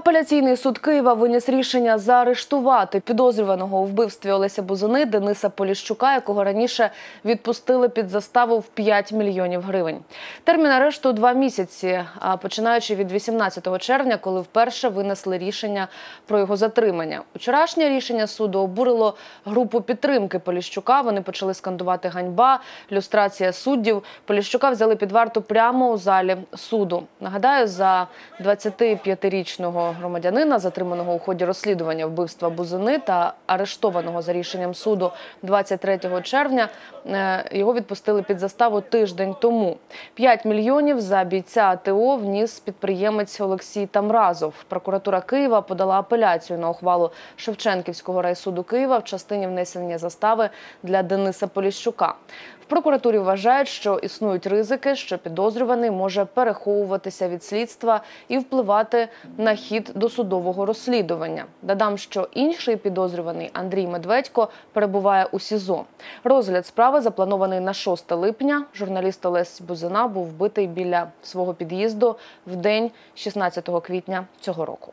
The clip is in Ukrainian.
Апеляційний суд Києва виніс рішення заарештувати підозрюваного у вбивстві Олеся Бузини Дениса Поліщука, якого раніше відпустили під заставу в 5 мільйонів гривень. Термін арешту два місяці, починаючи від 18 червня, коли вперше винесли рішення про його затримання. Вчорашнє рішення суду обурило групу підтримки Поліщука. Вони почали скандувати ганьба, люстрація суддів. Поліщука взяли під варту прямо у залі суду. Нагадаю, за 25-річного громадянина, затриманого у ході розслідування вбивства Бузини та арештованого за рішенням суду 23 червня, е, його відпустили під заставу тиждень тому. 5 мільйонів за бійця АТО вніс підприємець Олексій Тамразов. Прокуратура Києва подала апеляцію на ухвалу Шевченківського райсуду Києва в частині внесення застави для Дениса Поліщука. Прокуратурі вважають, що існують ризики, що підозрюваний може переховуватися від слідства і впливати на хід досудового розслідування. Додам, що інший підозрюваний Андрій Медведько перебуває у СІЗО. Розгляд справи запланований на 6 липня. Журналіст Олесь Бузина був вбитий біля свого під'їзду в день 16 квітня цього року.